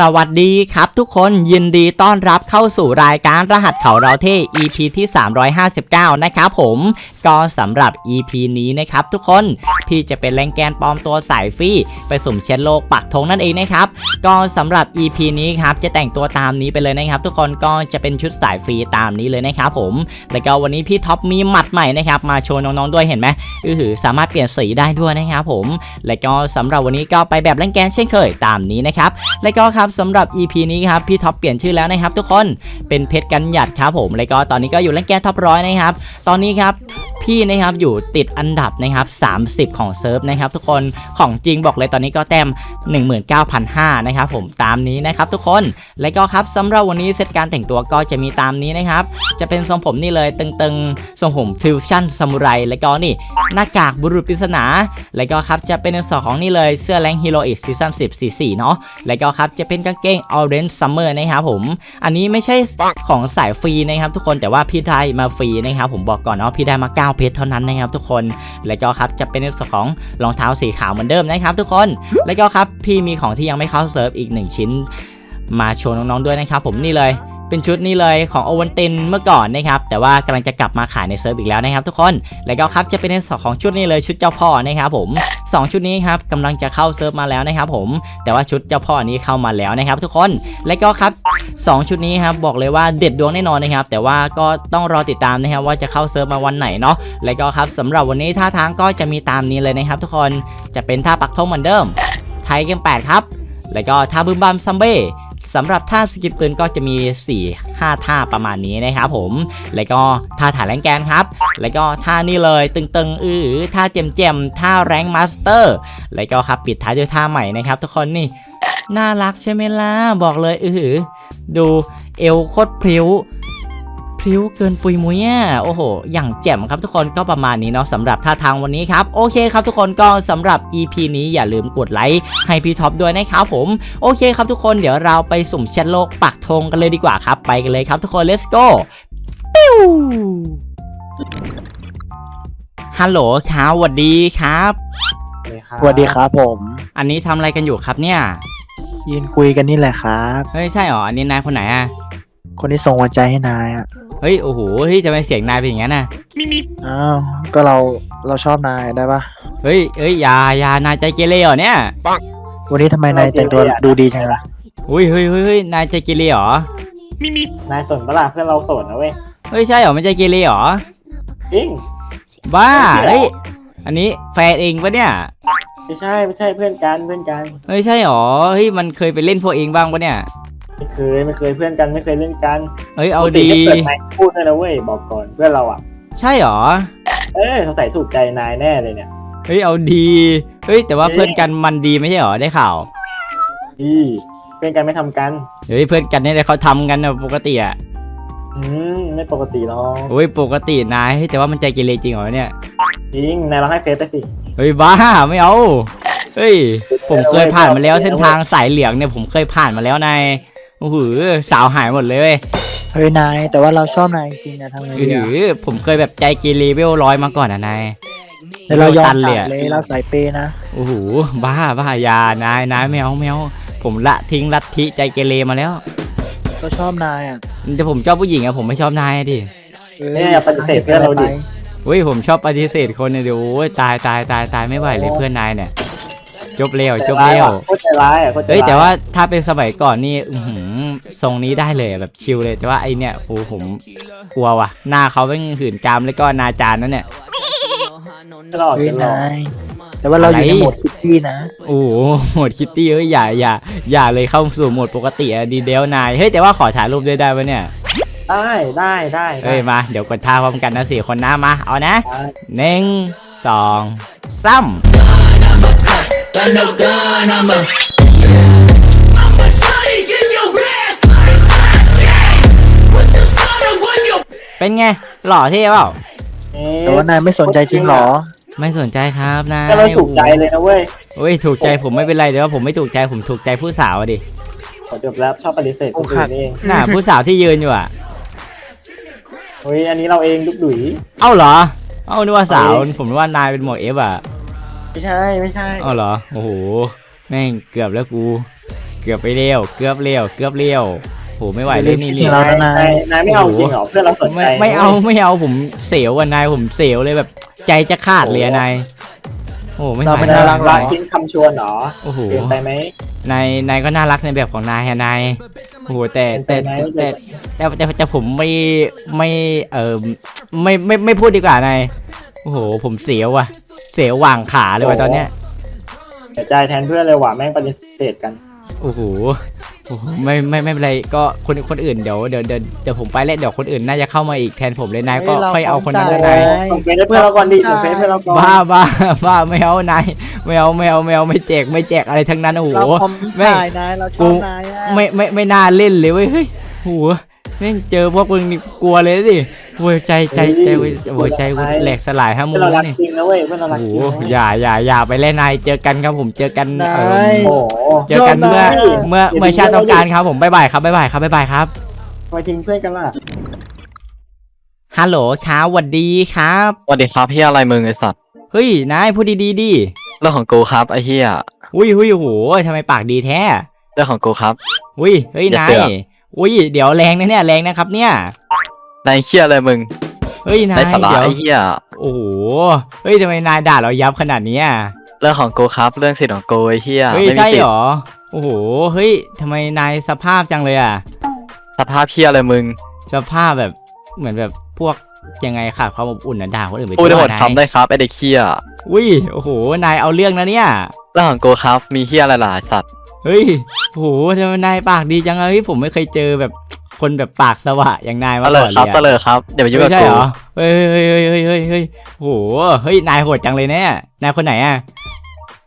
สวัสดีครับทุกคนยินดีต้อนรับเข้าสู่รายการรหัสเขาเราเท่ EP ที่ 359 นะครับผมก็สำหรับ EP นี้นะครับทุกคนพี่จะเป็นแรงแกนปลอมตัวสายฟรีไปสุ่มเช็ดโลกปักธงนั่นเองนะครับก็สำหรับ EP นี้ครับจะแต่งตัวตามนี้ไปเลยนะครับ ทุกคนก็จะเป็นชุดสายฟรีตามนี้เลยนะครับผมแล้วก็วันนี้พี่ท็อปมีหมัดใหม่นะครับมาโชว์น้องๆด้วยเห็นไหมอือหือสามารถเปลี่ยนสีได้ด้วยนะครับผม และก็สำหรับวันนี้ก็ไปแบบแรงแกนเช่นเคยตามนี้นะครับและก็ครับสำหรับ EP นี้ครับพี่ท็อปเปลี่ยนชื่อแล้วนะครับ ทุกคนเป็นเพชรกันหยัดครับผมและก็ตอนนี้ก็อยู่แรงแกนท็อปร้อยนะครับตอนนี้ครับพี่นะครับอยู่ติดอันดับนะครับ30 ของเซิร์ฟนะครับทุกคนของจริงบอกเลยตอนนี้ก็แต้ม19,500นะครับผมตามนี้นะครับทุกคนและก็ครับสำหรับวันนี้เซตการแต่งตัวก็จะมีตามนี้นะครับ จะเป็นทรงผมนี่เลยตึงๆ ทรงผมฟิวชั่นซามูไรและก็นี่หน้ากากบุรุษปริศนาแล้วก็ครับจะเป็นในส่วนของนี่เลยเสื้อแรงฮีโร่อีกซีซั่น10 44 เนาะแล้วก็ครับจะเป็นกางเกง Orange Summer นะครับผม อันนี้ไม่ใช่ของสายฟรีนะครับทุกคนแต่ว่าพี่ได้มาฟรีนะครับผมบอกก่อนเนาะพี่ได้มา9 เพชรเท่านั้นนะครับทุกคน แล้วก็ครับจะเป็นในส่วนของรองเท้าสีขาวเหมือนเดิมนะครับ ทุกคน แล้วก็ครับพี่มีของที่ยังไม่เข้าเซิร์ฟอีก 1 ชิ้น มาโชว์น้องๆด้วยนะครับ ผมนี่เลยเป็นชุดนี้เลยของโอวันตินเมื่อก่อนนะครับ แต่ว่ากำลังจะกลับมาขายในเซิร์ฟอีกแล้วนะครับ ทุกคน แล้วก็ครับจะเป็นในส่วนของชุดนี้เลยชุดเจ้าพ่อนะครับผมสองชุดนี้ครับกำลังจะเข้าเซิร์ฟมาแล้วนะครับผม แต่ว่าชุดเจ้าพ่อนี้เข้ามาแล้วนะครับ ทุกคน และก็ครับ สองชุดนี้ครับบอกเลยว่าเด็ดดวงแน่นอนนะครับแต่ว่าก็ต้องรอติดตามนะครับว่าจะเข้าเซิร์ฟมาวันไหนเนาะและก็ครับสำหรับวันนี้ท่าทางก็จะมีตามนี้เลยนะครับ ทุกคนจะเป็นท่าปักธงเหมือนเดิม ไทยเกม8ครับแล้วก็ท่าบึมบัมซัมเบ้สำหรับท่าสกิปปืนก็จะมี 4 5 ท่าประมาณนี้นะครับผม แล้วก็ท่าถ่ายแรงแกนครับ แล้วก็ท่านี่เลยตึงๆ อือท่าเจมเจมท่าแรงมาสเตอร์ แล้วก็ครับปิดท้ายด้วยท่าใหม่นะครับทุกคนนี่ น่ารักใช่ไหมล่ะ บอกเลยอือหือดูเอวโคตรพริ้วพริ้วเกินปุยมุยอะโอ้โห อย่างแจ่มครับทุกคนก็ประมาณนี้เนาะสำหรับท่าทางวันนี้ครับ โอเคครับทุกคนก็สำหรับ EP นี้อย่าลืมกดไลค์ให้พี่ท็อปด้วยนะครับผม โอเคครับทุกคนเดี๋ยวเราไปสุ่มแชทโลกปักธงกันเลยดีกว่าครับ ไปกันเลยครับทุกคน let's go ปิ้วฮัลโหลครับสวัสดีครับสวัสดีครับผม อันนี้ทำอะไรกันอยู่ครับเนี่ย ยืนคุยกันนี่แหละครับ เฮ้ยใช่เหรออันนี้นายคนไหนอะคนที่ส่งหัวใจให้นายอะเฮ้ยโอ้โหเฮ้ยจะไปเสียงนายเป็นอย่างนั้นน่ะอ้าวก็เราเราชอบนายได้ปะเฮ้ยเฮ้ยอยาอยานายใจเกเรเหรอเนี่ยวันนี้ทำไมนายแต่งตัวดูดีจังล่ะอุ้ยเฮ้ยเฮ้ยเฮ้ยนายใจเกเรเหรอนายสนปะล่ะเพื่อนเราสนนะเว้ยเฮ้ยใช่เหรอไม่ใจเกเรเหรอจริงบ้าไม่ใช่หรอเฮ้ยอันนี้แฟนเองปะเนี่ย ไม่ใช่ไม่ใช่เพื่อนกันเพื่อนกันเฮ้ยใช่เหรอเฮ้ยมันเคยไปเล่นพวกเองบ้างปะเนี่ยไม่เคยไม่เคยเพื่อนกันไม่เคยเล่นกันเฮ้ยเอาปกติดีจะเปิดไมค์พูดด้วยนะเว้ยบอกก่อนเพื่อนเราอะ ใช่เหรอ เอ้ยสงสัยถูกใจนายแน่เลยเนี่ยเฮ้ยเอาดีเฮ้ยแต่ว่าเพื่อนกันมันดีไม่ใช่เหรอได้ข่าวอีเพื่อนกันไม่ทำกันเฮ้ยเพื่อนกันเนี่ยเขาทำกันนะปกติอะอืมไม่ปกติหรอกโอ้ยปกตินายเฮ้ยแต่ว่ามันใจเกเรจริงเหรอเนี่ยจริงนายลองให้เฟซไปสิ เฮ้ยบ้าไม่เอา เฮ้ย ผมเคยผ่านมาแล้วเส้นทางสายเหลืองเนี่ยผมเคยผ่านมาแล้วนายโอ้โหสาวหายหมดเลยเว้ยเฮ้ยนายแต่ว่าเราชอบนายจริงๆนะทำไงหรืดีอะอผมเคยแบบใจเกเรเวลร้อยมาก่อนอะนายเดี๋ยวเรายอมตันเลจัยดอะเลยเราใส่เปย์นะโอ้โหบ้าบ้าอยานายนายไม่เอาไม่เอาผมละทิ้งลัทธิใจเกเรมาแล้ว ก็ชอบนายอะแต่ผมชอบผู้หญิงอะผมไม่ชอบนายอะดิออเนี่ยปฏิเสธเพื่อนเราดิ เฮ้ยผมชอบปฏิเสธคนเนี่ยเดี๋ยวโอ้ยตายตายตายตายไม่ไหวเลยเพื่อนนายเนี่ย จบเร็วจบใจร้ายเร็วอะโคตรใจร้ายอะโคตรใจเฮ้ยร้ายแต่ว่าถ้าเป็นสมัยก่อนนี่อื้อหือทรงนี้ได้เลยอะแบบชิลเลยแต่ว่าไอเนี่ยโอ้ผมกลัวว่ะ หน้าเขาเป็นหื่นกามแล้วก็อนาจารนั่นเนี่ยจะหลอกเฮ้ยจะหลอกนายแต่ว่าเราอยู่ในอะไรโหมดคิตตี้นะโอ้โหโหมดคิตตี้เฮ้ยอย่าอย่าอย่าเลยเข้าสู่โหมดปกติอะดีเดลนายเฮ้ยแต่ว่าขอถ่ายรูปด้วยได้ปะเนี่ย ได้ได้ได้เฮ้ยมาเดี๋ยวกดท่าพร้อมกันนะสี่คนนะมาเอานะได้หนึ่งสองสาม Got no gun, I'm a I'm a Sonic in your ass With some soda when you เป็นไงหล่อเท่เปล่าเอ๊ะแต่ว่านายไม่สนใจจริงเหรอ ไม่สนใจครับนายก็เราถูกใจเลยนะเว้ยโอ้ยถูกใจผมไม่เป็นไรแต่ว่าผมไม่ถูกใจผมถูกใจผู้สาวอะดิขอจบแล้วชอบปฏิเสธคนอื่นเองน่ะผู้สาวที่ยืนอยู่อะ เฮ้ยอันนี้เราเองดุกดุยเอ้าเหรอ เอ้านึกว่าสาวผมนึกว่านายเป็นหมวกเอฟอะ ไม่ใช่ไม่ใช่เอ้าเหรอ โอ้โห แม่งเกือบแล้วกู เกือบไปเร็ว เกือบเร็ว เกือบเร็วโหไม่ไหวเลยนี่นี่ เรานะนาย นายไม่เอาจริงเหรอเพื่อนเราสนใจไม่ไม่เอาไม่เอาผมเสียวอะนายผมเสียวเลยแบบ ใจจะขาดเลยอะนาย โอ้ไม่ไหวเราเป็นนายน่ารัรักกเหรอทิ้งคำชวนเหรอโอ้โหเกินไปไหมนายนายก็น่ารักในแบบของนายฮะนายโอ้โหแต่แต่แต่แต่แต่แต่แต่ผมไม่ไม่เออไม่ไม่ไม่พูดดีกว่านายโอ้โห ผมเสียวอะ เสียววางขาเลยว่ะตอนเนี้ยเสียใจแทนเพื่อนเลยว่ะแม่งปฏิเสธกันโอ้โห โอ้โหไม่ไม่ไม่เป็นไรก็คนคนอื่นเดี๋ยวเดี๋ยวเดี๋ยวเดี๋ยวผมไปแล้วเดี๋ยวคนอื่นน่าจะเข้ามาอีกแทนผมเลยนายก็เฮ้ยเราค่อยเอาคนนั้นพร้เลอมยจ่ายนายส่งเฟซให้เพื่อนเราก่อนดิส่งเฟซให้เราก่อนบ้าบ้าบ้าไม่เอานายไม่เอาไม่เอาไม่เอาไม่แจกไม่แจกอะไรทั้งนั้นโอ้โห เราคอมแม่งจ่ายนายเราชอบนายอะ ไม่ไม่ไม่น่าเล่นเลยเว้ยเฮ้ยโห แม่งเจอพวกมึงนี่กลัวเลยดิโว้ยใจใจใจเว้ยโว้ยใจกูแหลกสลายห้าเพื่มูอนเรารักนี่จริงนะเว้ยเพื่อนเรารักโอ้จโหริงนะเว้ย อย่าอย่าอย่าไปเล่นนายเจอกันครับผมเจอกันนาเอ่อยโอ้โหเจอกันเมื่อเมื่อเมื่อชาติต้องการครับผมบ๊ายบายครับบ๊ายบายครับบ๊ายบายครับทำไมทิ้งเพื่อนกันล่ะ ฮัลโหลครับสวัสดีครับ สวัสดีครับพี่อะไรมึงไอสัตว์เฮ้ยนายพูดดีๆดิเรื่องของกูครับไอเฮียอุ้ยอุ้ยโอ้โหทำไมปากดีแท้ เรื่องของกูครับ อุ้ยเฮ้ยอย่านายเสือก อุ้ยเดี๋ยวแรงนะเนี่ยแรงนะครับเนี่ยนายเฮียอะไรมึงเฮ้ยนานายยสาระเดี๋ยวไอเฮียโอ้โหเฮ้ยทำไมนายด่าเรายับขนาดเนี้ยเรื่องของกูครับ เรื่องสิทธิ์ของกูไอเฮียเฮ้ยไม่มีใช่สิทเหรธิ์อโอ้โหเฮ้ยทำไมนายสภาพจังเลยอะ สภาพเฮียอะไรมึงสภาพแบบเหมือนแบบพวกยังไงขาดความอบอุ่นนะด่าคนอื่นไปพูดได้หมดนายคำได้ครับไอเด็กเฮียอุ้ยโอ้โหนายเอาเรื่องนะเนี่ย เรื่องของกูครับมีเฮียอะไรล่ะไอ้สัตว์ เฮ้ยโอ้โหทำไมนายปากดีจังเลยผมไม่เคยเจอแบบคนแบบปากสวะอย่างนายมาเสลก่ออนคเลรับยเสอะลอครับอย่าไปยุ่งไม่กับใช่กูเหรอเฮ้ยเฮ้ยเฮ้ยเฮ้ยเฮ้ยเฮ้ยโอ้โหเฮ้ยนายโหดจังเลยเนี่ยนายคนไหนอะ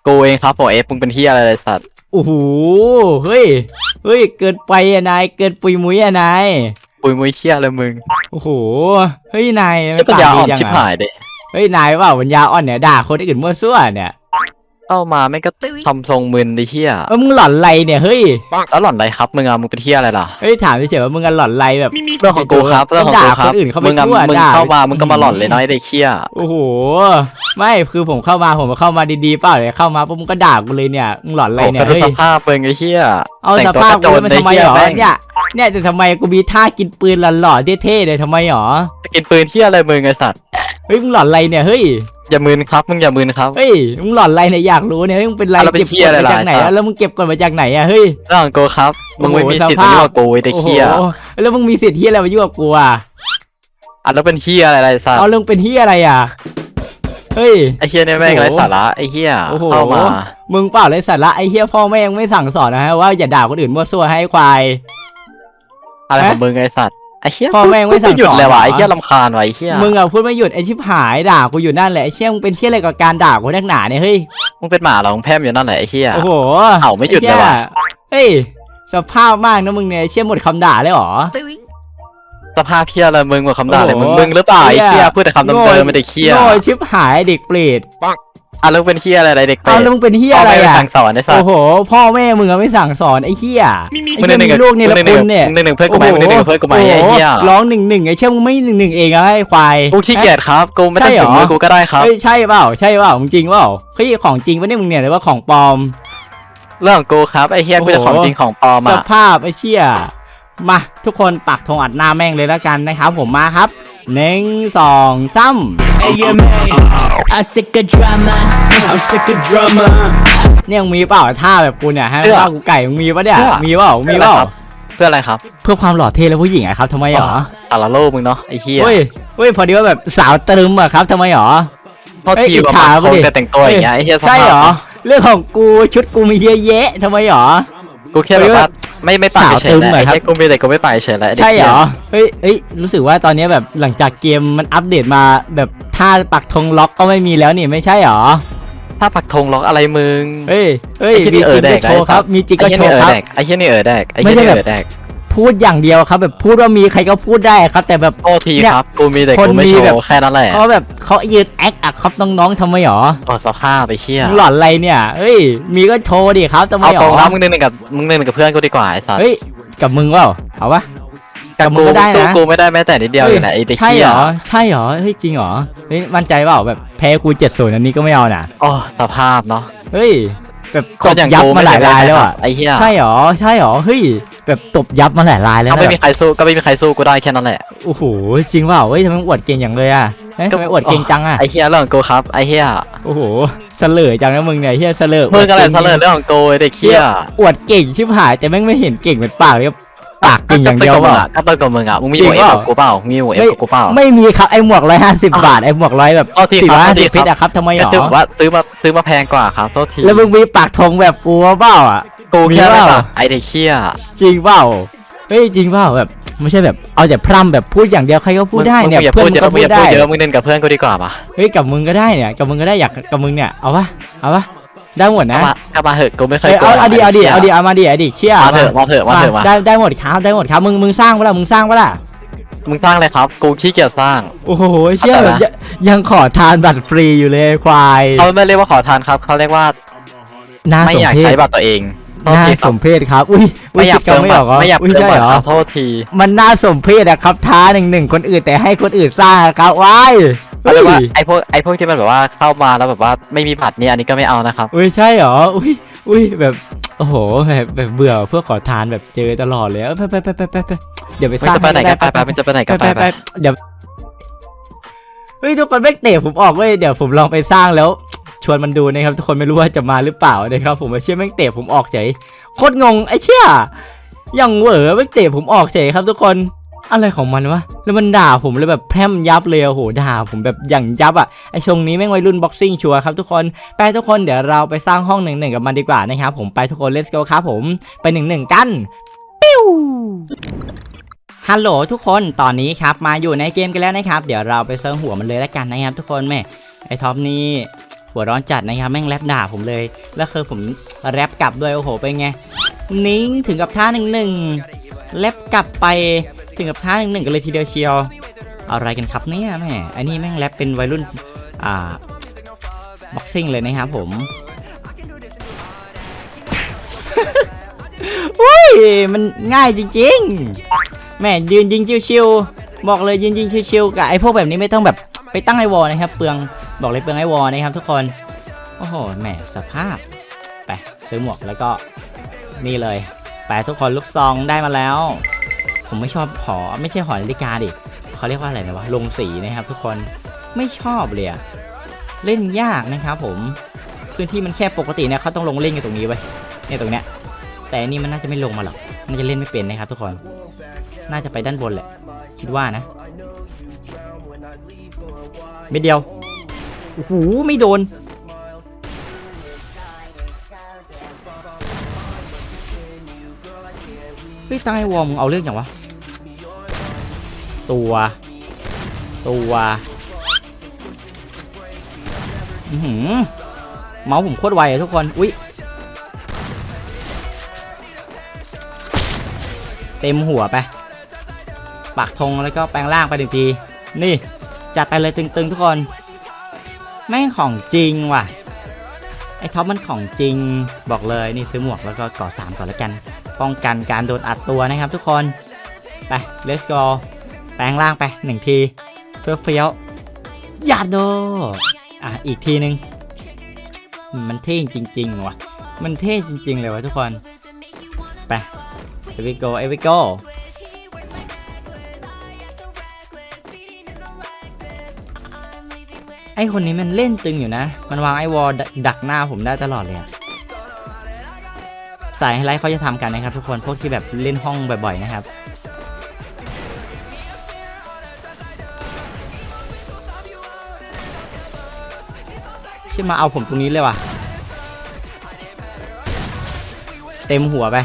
กูเองครับโอเอฟมึงเป็นเฮียอะไรไอ้สัตว์โอ้โหเฮ้ยเฮ้ยเกินไปอะนายเกินปุยมุ้ยอะนายปุยมุยเฮียอะไรมึงโอ้โหเฮ้ยนายใช่ปัญญาอ่อนจังชิบหายเด็เฮ้ยนายว่าปัญญาอ่อนเนี่ยด่าคนอื่นมั่วซั่วเนี่ย เข้ามาไม่งก็ทำทรงมึนดิเฮียเออมึงหล่อนไรเนี่ยเฮ้ยแล้วหล่อนอะไรครับมึงอะมึงเป็นเฮียอะไรล่ะเฮ้ยถามเฉยๆว่ามึงอะหล่อนไรแบบเรื่องของกูครับเรื่องของกูด่าคครับนอื่นเขาไปมึงอะทั่วมึงด่าเข้ามามึงก็มาหล่อนเลยน้อยเด็กเฮียโอ้โหไม่คือผมเข้ามาผมเข้ามาดีๆเปล่าเลยเข้ามาปุ๊บมึงก็ด่ากูเลยเนี่ยมึงหล่อนไรโอ้เนี่ยก็ดูเฮ้ยสภาพเป็นไอ้เหี้ยเอาแต่งสตัวภาพกระโจกูนมันในทำไมเหี้ยหรอแม่งเนี่ยเนี่ยจะทำไมกูมีท่ากินปืนหล่อๆเท่ๆเลยทำไมหรอจะกินปืนเหี้ยอะไรมึงไอ้สัตว์เฮ้ยมึงหล่อนไรเนี่ยเฮ้ย อย่ามึนครับมึงอย่ามึนครับ เฮ้ยมึงหล่อนไรเนี่ยอยากรู้เนี่ยเฮ้ยมึงเป็นไรแล้วเป็นเก็บเหี้กยดอะไรมาจากไหนล่ะอะแล้วมึงเก็บกดมาจากไหนอะเฮ้ย เรื่องของกูครับมึงไม่มีสิทธิ์โอ้มาโหยุ่งกับกูไอ้เด็กโอ้โหเหี้ยแล้วมึงมีสิทธิ์ที่อะไรมายุ่งกับกูอะอะแล้วเป็นเหี้ยอะไรไอ้สัตเอาว์เรื่องเป็นที่อะไรอะเฮ้ย ไอ้เหี้ยเนี่ยแม่งโอ้โหไร้สาระไอ้เหี้ยโอ้โห เข้ามามึงเปล่าเลยสาระไอ้เฮียพ่อแม่ยังไม่สั่งสอนนะฮะว่าอย่าด่าคนอื่นมั่วซั่วให้ควาย อะไรของมึงไอ้สัตว์ไอ้เหี้ยพ่อแม่งไม่สั่งหยุดสอนเลยว่ะเหรอไอ้เหี้ยลำคาญว่ะไอ้เหี้ยมึงอะพูดไม่หยุดไอ้ชิบหายด่ากูอยู่นั่นแหละไอ้เชี่ยมึงเป็นเชี่ยอะไรกับการด่ากูนักหนาเนี่ยเฮ้ยมึงเป็นหมาเหรอมึงแพร่มอยู่นั่นแหละไอ้เหี้ยโอ้โหเห่าไม่หยุดเลยว่ะไอ้เหี้ยเฮ้ยสภาพมากนะมึงเนี่ยไอ้เชี่ยหมดคำด่าเลยเหรอสภาพเหี้ยอะไรมึงหมดคำด่าเลยโอ้มึงโหมึงหรือเปล่าไอ้เหี้เหี้ยยพูดแต่คำเดิมๆไม่ได้เหี้ยโง่ชิบหายเด็กเปรต อะแล้วมึงเป็นเหี้ยอะไรเด็กเป็เอาดแล้วมึงเป็นเฮียพ่ออะไรแม่ไม่อะสั่งสอนไอ้สัตโอ้ว์โห พ่อแม่มึงอะไม่สั่งสอนไอ้เฮียไอ้มึงเหี้ยหนึ่งมีลูกเนี่ยละคุณเนี่ยมึงหนึ่งเพื่อนกูไหมมึงหนึ่งเพื่อนกูไหมไอ้เหี้ยโโหร้องหนึ่งหนึ่งไอ้เชี่ยมึงไม่หนึ่งหนึ่งเองอะไอ้ควาย กูขี้เกียจครับกูไม่ต้องใช่เหรถึอ งมือกูก็ได้ครับ เฮ้ยใช่เปล่าใช่เปล่ามึงจริงเปล่าเฮ้ยของจริงปะเนี่ยมึงเนี่ยหรือว่าของปลอม เรื่องของกูครับไอ้เฮียโอ้โหกูจะของจริงของปลอมสอะ ภาพไอ้เชี่ยมาทุกคนปักธงอัดหน้าแม่งเลยแล้วกันนะครับผมมาครับ หนึ่งสองสาม Hey, yeah, man. I'm sick of drama. I'm sick of drama. เนี่ยมึงมีเปล่าท่าแบบกูเนี่ยฮะท่ากูไก่มึงมีปะเนี่ยมีเปล่ามีเปล่าเพื่ออะไรครับเพื่อความหล่อเท่และผู้หญิงอะครับทำไมหรอสารโลกมึงเนาะไอ้เฮียเฮ้ยเฮ้ยพอดีว่าแบบสาวตรึมอะครับทำไมหรอโทษเฮ้ยทีอิจว่าฉาบางคนปะดิจะแต่งตัวอย่างเงี้ยไอ้เฮียสใช่ภาเหรอพเรื่องของกูชุดกูมีเยอะแยะทำไมหรอ กูแค่แบบว่า ไม่ไม่ไปเฉยสาวตึมแหละเหรอไอ้ครับเฮียกูมีแต่กูไม่ไปเฉยแหละได็กใช่เหรหี้ยอเฮ้ยเฮ้ย รู้สึกว่าตอนนี้แบบหลังจากเกมมันอัปเดตมาแบบท่าปักธงล็อกก็ไม่มีแล้วนี่ไม่ใช่เหรอ ถ้าปักธงล็อกอะไรมึง เฮ้ย เฮ้ยไอ้เหี้มียนี่เอจริองแดก็กโชว์ครับมีจริงก็ไอ้โชเฮียว์นี่เอคอรับ แดกไอ้เฮียนี่เออแดกไอ้ไม่เฮียได้นี่แบบเออแดก พูดอย่างเดียวครับ แบบพูดว่ามีใครก็พูดได้ครับ แต่แบบ โทษทีเนี่ยครับ กูมีแต่คนกูไม่มีโชแบบ ว์แค่นั้นแหละเขาแบบเขายืนแอคอะครับน้องๆทำไมหรอโอ้สภาพไอ้เฮียมึงหลอนอะไรเนี่ยเฮ้ย มีก็โชว์ดิครับทำไมเอาหรตรองนะมึงหนึ่งกับมึงหนึ่งกับเพื่อนกูดีกว่าไอ้สัสเฮ้ยกับมึงเปล่าเอาปะ กับกับมึกูงก็ได้นะ สู้กูไม่ได้แม้แต่นิดเดียวอยู่แหละไอ้เด็กใช่เฮีเหยรอใช่เหรอเฮ้ยจริงเหรอเฮ้ยมั่นใจเปล่าแบบแพ้กูเจ็ดศูนย์อันนี้ก็ไม่เอาน่ะอ๋อสภาพเนาะเฮ้ย แบบคตนบอย่างยับกูมาหลายรายแล้วอะไอ้เหี้ยใช่หรอใช่หรอเฮ้ยแบบตบยับมาหลายรายแล้วก็นะไม่มีใครสู้ก็ไม่มีใครสู้กูได้แค่นั้นแหละโอ้โหจริงเปล่าเฮ้ยทำไมมึงอวดเก่งอย่างเลยอะเฮ้ยทำไมอวดเก่งจังอะไอ้เหี้ยเรื่องของกูครับไอ้เหี้ยโอ้โหเสลอจังนะมึงเนี่ยเฮียเสลอมึงอะไรอวดเสลอเรื่องของกูไอ้เด็กเหี้ยอวดเก่งชิบหายแต่แม่งไม่เห็นเก่งเหมือนปากเลย ปากเก่งอย่างเดียวก็เปต้ล่างกับมึงอะก็ต้องกับมึงอะมึงมีจริหมงวกเอเปฟล่ากับกูเปล่ามีหมวกเอฟกับกูเปล่าไม่มีครับไอหมวกร้อยห้าสิบบาทไอหมวกร้อยแบบโทษทีสี่คร้อยรับห้าโทษสิทีบเพชรอะครับทำไมหรก็อถือว่าซื้อมาซื้อมาแพงกว่าครับโทษทีแล้วมึงมีปากธงแบบกูเปล่าอะกูแค่มีเปล่าแบบไอ้เด็กเหี้ยจริงเปล่าเฮ้ยจริงเปล่าแบบไม่ใช่แบบเอาแต่พร่ำแบบพูดอย่างเดียวใครก็พูดได้เนี่ยมึงอย่าเพื่อนพูดมึเยงก็อะมึพูงอย่าพูดดได้เยอะมึงเล่นกับเพื่อนกูดีกว่าปะเฮ้ยกับมึงก็ได้เนี่ยกับมึงก็ได้อยากกับมึงเนี่ยเอาปะเอาปะ ได้หมดนะเข้ามาเข้ามาเหอะกูไม่เคเฮ้ยยกลัเอาวเอาดิเอาดิเอาดิเอามาดิเอาดิเชี่ยมาเถอะมาเถอะมาเถอะมาได้ได้หมดครับได้หมดครับมึงมึงสร้างปะล่ะมึงสร้างปะล่ะมึงสร้างเลยครับ กูขี้เกียจสร้าง โอ้โหเชี่ยเอาแต่แบบละยังยังขอทานบัตรฟรีอยู่เลยควายเขาไม่เรียกว่าขอทานครับ เขาเรียกว่าน่าไม่สมอยากเพใช้ชบัตรตัวเองโทษน่าทีคสรับมเพชครับอุ้ยอุ้ไม่ยอยากคิดเติกันมไม่บัอตอกเหรอรไม่อยากอุ้ยเติมใช่บัตเหรรอครับโทษที มันน่าสมเพชอะครับท้าหนึ่งหนึ่งคนอื่นแต่ให้คนอื่นสร้างอะครับว้าย เขาเรียกว่าอุ้ยไอ้พวกไอ้พวกที่มันแบบว่าเข้ามาแล้วแบบว่าไม่มีบัตรเนี่ยอันนี้ก็ไม่เอานะครับอุ้ยใช่เหรออุ้ยอุ้ยแบบโอ้โหแบบแบบเบื่อเพื่อขอทานแบบเจอตลอดเลยเออไปไปไปไปไปไปเดี๋ยวไปมันสร้างจะไปไหนกันไปให้ไปมันจะไปไหนกันไปไปไปไปไปเดี๋ยวเฮ้ยทุกคนไม่เตะผมออกเว้ยเดี๋ยวผมลองไปสร้างแล้วชวนมันดูนะครับทุกคนไม่รู้ว่าจะมาหรือเปล่านะครับผมมาเชื่อแม่งเตะผมออกเฉยโคตรงงไอ้เชี่ยอย่างเหวอแม่งเตะผมออกเฉยครับทุกคน อะไรของมันวะ แล้วมันด่าผมเลยแบบแพร่มยับเลยโอ้โหด่าผมแบบอย่างยับอะไอชงนี้แม่งวัยรุ่นบ็อกซิ่งชัวร์ครับทุกคนไปทุกคนเดี๋ยวเราไปสร้างห้องหนึ่งหนึ่งกับมันดีกว่านะครับผมไปทุกคน let's go ครับผมไปหนึ่งหนึ่งกันปิ้วฮัลโหลทุกคนตอนนี้ครับมาอยู่ในเกมกันแล้วนะครับ เดี๋ยวเราไปเซิร์ฟหัวมันเลยแล้วกันนะครับ ทุกคนแม่ไอท็อปนี่หัวร้อนจัดนะครับแม่งแรปด่าผมเลย แล้วคือผมแรปกลับด้วยโอ้โหเป็นไง นิ้งถึงกับท่าหนึ่งหนึ่ง แรปกลับไปถึงกับท่าหนึ่งหนึ่งกันเลยทีเดียวเชียว อะไรกันครับเนี่ยแม่ไอ้นี่แม่งแรปเป็นวัยรุ่น อ่า บ็อกซิ่งเลยนะครับผมอุ้ยมันง่ายจริงๆ แม่ยืนยิงชิวๆ บอกเลยยืนยิงชิวๆ กับไอ้พวกแบบนี้ไม่ต้องแบบไปตั้งไอวอลนะครับ เปลืองบอกเลยเปลืองไอวอลนะครับทุกคน โอ้โห แหมสภาพ ไปซื้อหมวกแล้วก็นี่เลย ไปทุกคนลูกซองได้มาแล้ว ผมไม่ชอบหอไม่ใช่หอนาฬิกาดิเขาเรียกว่าอะไรนะวะลงสีนะครับ ทุกคนไม่ชอบเลยเล่นยากนะครับผมพื้นที่มันแค่ปกติเนี่ยเขาต้องลงเล่นกันตรงนี้ไว้เนี่ยตรงเนี้ยแต่อันนี่มันน่าจะไม่ลงมาหรอกน่าจะเล่นไม่เป็นนะครับ ทุกคน น่าจะไปด้านบนแหละ คิดว่านะไม่เดียวโอ้โหไม่โดน เฮ้ยตายวอร์มงเอาเรื่องอย่างวะ ตัว ตัวอือหือเมาส์ผมโคตรไวอะทุกคน อุ๊ยเต็มหัวไป ปักธงแล้วก็แปลงร่างไปหนึ่งที นี่ จัดไปเลยตึงๆทุกคน แม่งของจริงว่ะ ไอ้ท็อปมันของจริง บอกเลยนี่ซื้อหมวกแล้วก็ก่อสามก่อนแล้วกัน ป้องกันการโดนอัดตัวนะครับทุกคน ไป let's go แปลงร่างไปหนึ่งทีเฟี้ยวเฟี้ยวๆยาโดอะอีกทีหนึ่งมันเท่จริง ๆ ว่ะ มันเท่จริง ๆ เลยว่ะทุกคน ไป Here we go here we go ไอคนนี้มันเล่นตึงอยู่นะ มันวางไอวอลดักหน้าผมได้ตลอดเลยอะ สายไฮไลท์เขาจะทำกันนะครับ ทุกคนพวกที่แบบเล่นห้องบ่อยๆนะครับชิมาเอาผมตรงนี้เลยว่ะ เต็มหัวไป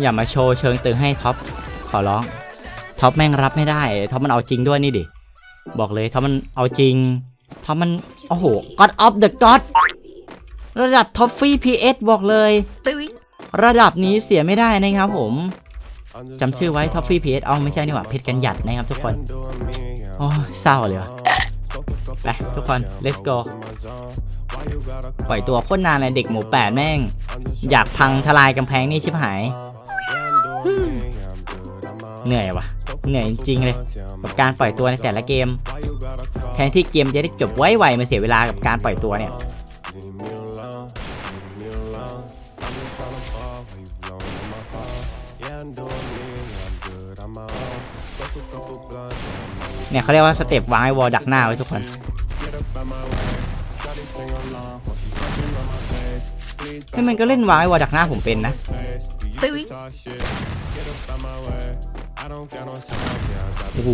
อย่ามาโชว์เชิงตึงให้ท็อปขอร้องท็อปแม่งรับไม่ได้ท็อปมันเอาจริงด้วยนี่ดิ บอกเลยท็อปมันเอาจริงท็อปมัน โอ้โห God of the God ระดับท็อฟฟี่ PS บอกเลย ระดับนี้เสียไม่ได้นะครับผมจำชื่อไว้ท็อฟฟี่ PS เอาไม่ใช่นี่หว่าเพชรกันหยัดนะครับทุกคน โอ้ยเศร้าเลยว่ะไปทุกคน let's go ปล่อยตัวโคตรนานเลยเด็กหมูแปดแม่ง อยากพังทลายกำแพงนี่ชิบหาย เหนื่อยว่ะเหนื่อยจริงๆเลยกับการปล่อยตัวในแต่ละเกม แทนที่เกมจะได้จบไวๆมาเสียเวลากับการปล่อยตัวเนี่ย เนี่ยเขาเรียกว่าสเต็ปวางไอ้วอลดักหน้าไว้ทุกคน ให้มันก็เล่นวางไอ้วอลดักหน้าผมเป็นนะโอ้โห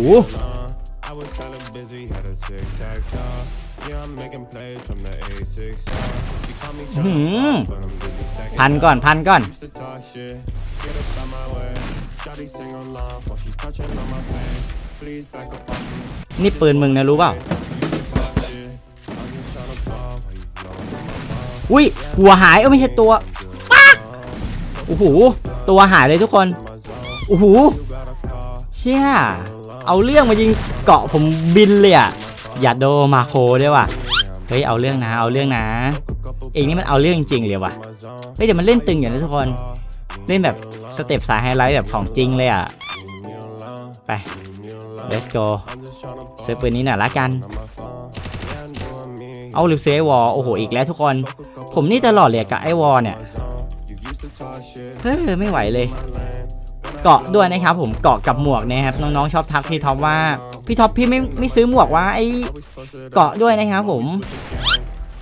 I was hella busy, had a tic tac toe. Yeah, I'm making plays from the A6. She call me อื้อหือ but I'm busy stacking. พันก่อนพันก่อน Used to talk shit, get up out my way. Shawty sing along while she touching on my face. Please back up on me. นี่ปืนมึงนะรู้เปล่า Used to talk shit, I'm just tryna ball while you blowing on my phone. อุ้ยหัวหายเออไม่ใช่ตัวปักโอ้โหตัวหายเลยทุกคน โอ้โหเชี่ยเอาเรื่องมายิงเกาะผมบินเลยอะอย่าโดมาโคด้วยว่ะเฮ้ยเอาเรื่องนะเอาเรื่องนะ เองนี่มันเอาเรื่องจริงๆเลยว่ะเฮ้ยแต่มันเล่นตึงอย่างนี้ทุกคน เล่นแบบ สเต็ปสายไฮไลท์แบบของจริงเลยอะ ไป let's go ซื้อปืนนี้หน่อยละกัน เอาลิฟเซวอลโอ้โห อีกแล้วทุกคน ผมนี่ตลอดเลยกับไอวอลเนี่ย เฮ้ยไม่ไหวเลย เกาะด้วยนะครับผม เกาะกับหมวกนะครับ น้องๆชอบทักพี่ท็อปว่า พี่ท็อปพี่ไม่ไม่ซื้อหมวกว่าไอเกาะด้วยนะครับผม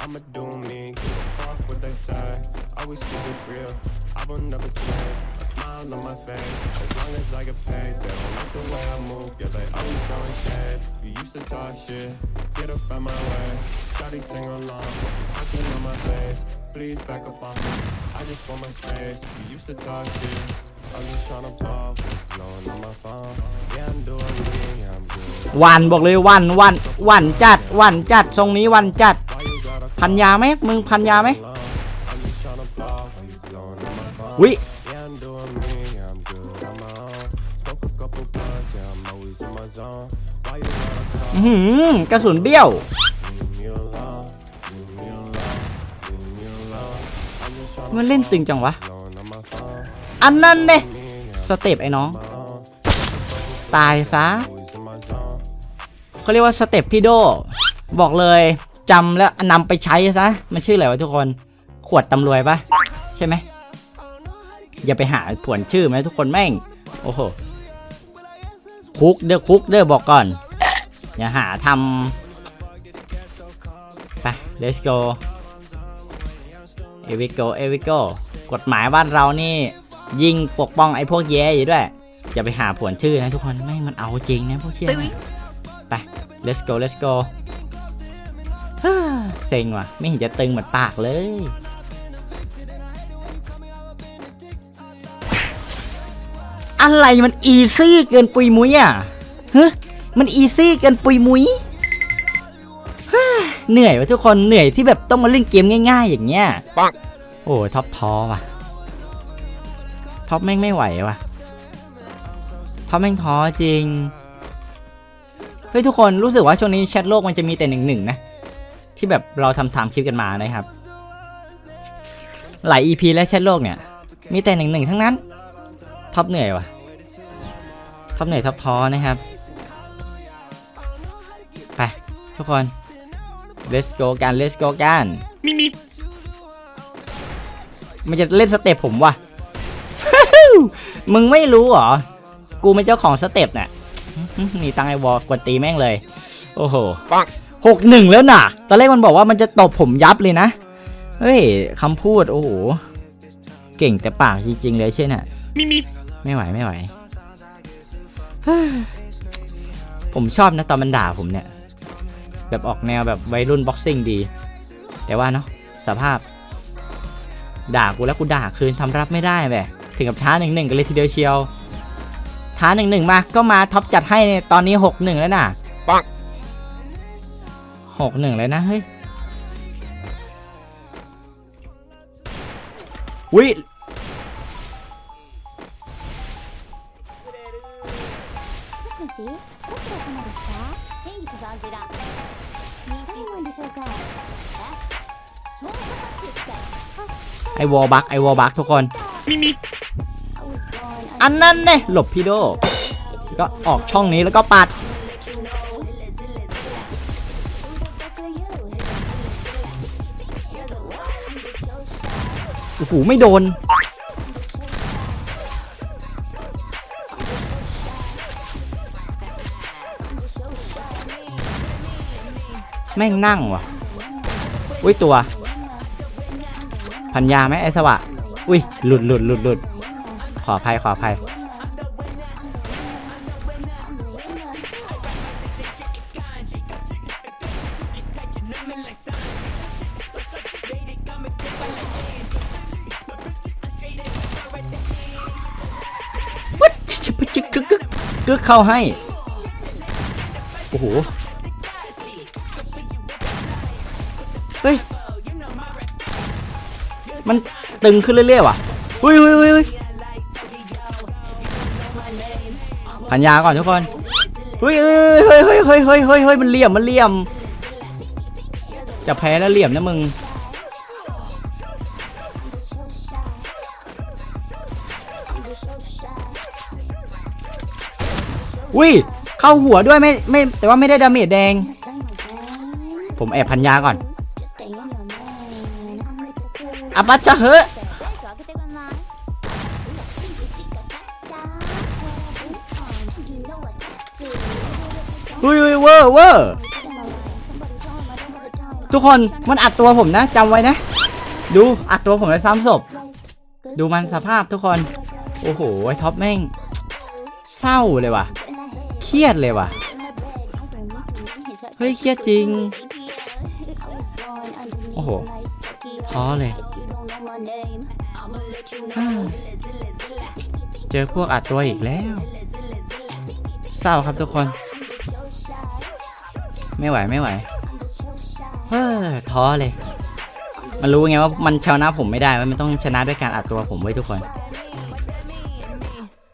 I'ma do me, fuck what they say. Always keep it real, I will never change. A smile on my face, as long as I get paid. They don't like the way I move, yeah, they always throwing shade. You used to talk shit, get up out my way. Shawty sing along, while she touching on my face. Please back up on me, I just want my space. You used to talk shit, I'm just tryna ball, blowing on my phone. Yeah, I'm doing me, yeah, I'm good. วันบอกเลยวันวันวันจัดวันจัดทรงนี้วันจัด Why you gotta พันยาไหมมึงพันยาไหม call? I'm just tryna ball, while you blowing on my phone. วิ หือกระสุนเบี้ยว มันเล่นตึงจังวะ อันนั้นเนี่ยสเต็ปไอ้น้อง ตายซะเขาเรียกว่าสเต็ปพี่โด บอกเลยจำแล้วนำไปใช้ซะ มันชื่ออะไรวะทุกคน ขวดตำรวยปะใช่ไหม อย่าไปหาผวนชื่อไหมทุกคนแม่ง โอ้โหคุกเด้อคุกเด้อบอกก่อน อย่าหาทำไป let's go e v i go e v i go กฎหมายบ้านเรานี่ ยิงปกป้องไอ้พวกแย่อยู่ด้วย อย่าไปหาผวนชื่อนะทุกคนไม่งมันเอาจริงนะพวกเชี่ยนะไป let's go let's go ฮ่าเซ็งว่ะ ไม่เห็นจะตึงเหมือนปากเลยอะไรมันอีซี่เกินปุยมุ้ยอะเฮ้ย มันอีซี่กินปุยมุยเหนื่อยวะทุกคนเหนื่อยที่แบบต้องมาเล่นเกมง่ายๆ อย่างเงี้ยโอ้ท็อปท้อว่ะท็อปแม่งไม่ไหวว่ะท็อปแม่งท้อจริงเฮ้ยทุกคนรู้สึกว่าช่วงนี้แชทโลกมันจะมีแต่หนึ่งหนึ่งนะ ที่แบบเราทำทำคลิปกันมานะครับ หลาย EP และแชทโลกเนี่ย มีแต่หนึ่งหนึ่งทั้งนั้นท็อปเหนื่อยว่ะท็อปเหนื่อยท็อปท้อนะครับ ทุกคน let's go กัน let's go กันมันจะเล่นสเต็ปผมว่ะ มึงไม่รู้เหรอ กูเป็นเจ้าของสเต็ปเนี่ยนี่ตั้งไอวอลกดตีแม่งเลย โอ้โหหกหนึ่งแล้วน่ะ ตอนแรกมันบอกว่ามันจะตบผมยับเลยนะ เฮ้ยคำพูดโอ้โห เก่งแต่ปากจริง ๆ เลยใช่น่ะไม่ไหวไม่ไหวเฮ้ยผมชอบนะตอนมันด่าผมเนี่ย แบบออกแนวแบบวัยรุ่นบ็อกซิ่งดี แต่ว่าเนาะสภาพ ด่ากูแล้วกูด่าคืนทำรับไม่ได้แบบถึงกับท้าหนึ่งหนึ่งกันเลยทีเดียวเชียว ท้าหนึ่งหนึ่งมา ก็มาท็อปจัดให้เนี่ยตอนนี้หกหนึ่งแล้วน่ะ ปัง หกหนึ่งเลยนะ เฮ้ยวิ もしもし どちら様ですか天気とアンジェラ何なんでしょうかえ少女たちですか ไอวอลบักไอวอลบักทุกคน I was born อันนั้นเนี่ยหลบพี่โด ก็ออกช่องนี้แล้วก็ปัด โอ้โห ไม่โดน ม่งนั่งว่ะ อุ้ยตัว พันยาไหมไอสวะ อุ้ยหลุดหลุดหลุดหลุดขออภัยขออภัยวัดชิบจิกกึกกึกกึกเข้าให้ โอ้โห ตึงขึ้นเรื่อยๆว่ะอุ้ยอุ้ยอุ้ยพันยาก่อนทุกคนอุ้ยเฮ้ยเฮ้ยเฮ้ยเฮ้ยเฮ้ยเฮ้ยเฮ้ยมันเหลี่ยมมันเหลี่ยม จะแพ้แล้วเหลี่ยมนะมึงอุ้ยเข้าหัวด้วยไม่ไม่แต่ว่าไม่ได้ดาเมจแดง ผมแอบพันยาก่อน อาปัจจะเหอะอุ้ยอุ้ยเวอร์เวอร์ทุกคนมันอัดตัวผมนะจำไว้นะ ดูอัดตัวผมเลยซ้ำศพดูมันสภาพทุกคน โอ้โหไอ้ท็อปแม่ง เศร้าเลยว่ะ เครียดเลยว่ะ เฮ้ย เครียดจริง โอ้โหท้อเลยฮ่า เจอพวกอัดตัวอีกแล้ว เศร้าครับทุกคน ไม่ไหวไม่ไหว เฮ้อท้อเลย มันรู้ไงว่ามันชนะผมไม่ได้ว่ามันต้องชนะด้วยการอัดตัวผมไว้ทุกคน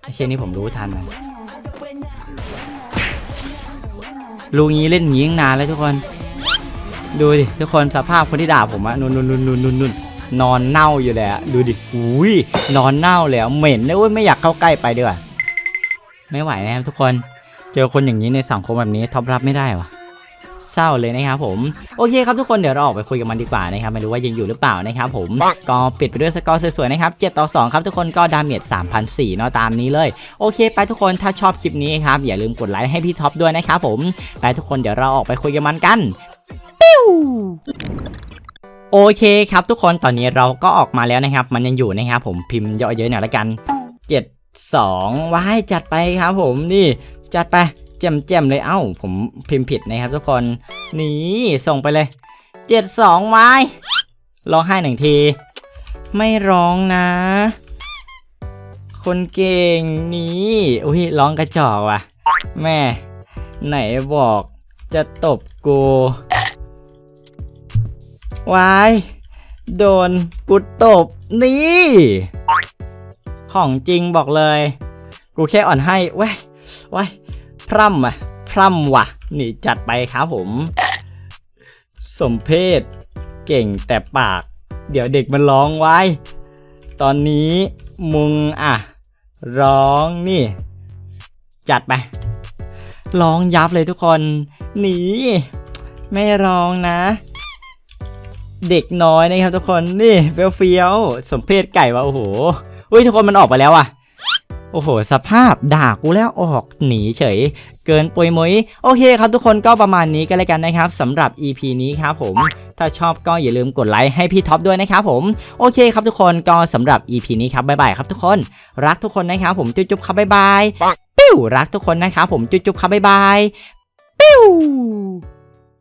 ไอ้เช่นนี้ผมรู้ทันมันรู้งี้เล่นงี้ตั้งนานแล้วทุกคน ดูดิทุกคนสภาพคนที่ด่าผมอะนุ่นนุ่นนุ่นนุ่นนุ่น นอนเน่าอยู่เลยอะดูดิอุ้ยนอนเน่าเลยอะเหม็นเลยเว้ยไม่อยากเข้าใกล้ไปดีกว่าไม่ไหวนะครับทุกคนเจอคนอย่างนี้ในสังคมแบบนี้ท็อปรับไม่ได้วะเศร้าเลยนะครับผมโอเคครับทุกคนเดี๋ยวเราออกไปคุยกับมันดีกว่านะครับไม่รู้ว่ายังอยู่หรือเปล่านะครับผมก็ปิดไปด้วยสกอร์สวยๆนะครับ7ต่อ2ครับทุกคนก็ดาเมจ3,004เนาะตามนี้เลย โอเค ไปทุกคนถ้าชอบคลิปนี้ครับอย่าลืมกดไลค์ให้พี่ท็อปด้วยนะครับผมไปทุกคนเดี๋ยวเราออกไปคุยกับมันกัน โอเคครับทุกคนตอนนี้เราก็ออกมาแล้วนะครับ มันยังอยู่นะครับผมพิมพ์เยอะๆหน่อยละกัน 7 2ว้ายจัดไปครับผมนี่จัดไปแจ่มๆเลยเอ้า ผมพิมพ์ผิดนะครับทุกคนนี่ส่งไปเลย 7 2ไว้ร้องไห้หนึ่งที ไม่ร้องนะ คนเก่งนี่อุ้ยร้องกระจอกว่ะ แม่ ไหนบอกจะตบกู วายโดนกูตบนี่ ของจริงบอกเลย กูแค่อ่อนให้เว้ยเว้ยพร่ำอะพร่ำว่ะ นี่จัดไปครับผม สมเพศเก่งแต่ปาก เดี๋ยวเด็กมันร้องไว้ ตอนนี้มึงอะ ร้องนี่ จัดไป ร้องยับเลยทุกคน หนี ไม่ร้องนะ เด็กน้อยนะครับทุกคนนี่เฟี้ยวเฟี้ยวๆสมเพศไก่วะโอ้โหอุ้ยทุกคนมันออกไปแล้วอะโอ้โห สภาพด่ากูแล้วออกหนีเฉย เกินปุยมุยโอเคครับทุกคนก็ประมาณนี้ก็แล้วกันนะครับสำหรับ EP นี้ครับผม ถ้าชอบก็อย่าลืมกดไลค์ให้พี่ท็อปด้วยนะครับผม โอเคครับทุกคนก็สำหรับ EP นี้ครับบ๊ายบายครับทุกคน รักทุกคนนะครับผมจุ๊บๆครับบ๊ายบายปิ้วรักทุกคนนะครับผมจุ๊บๆครับบ๊ายบายปิ้ว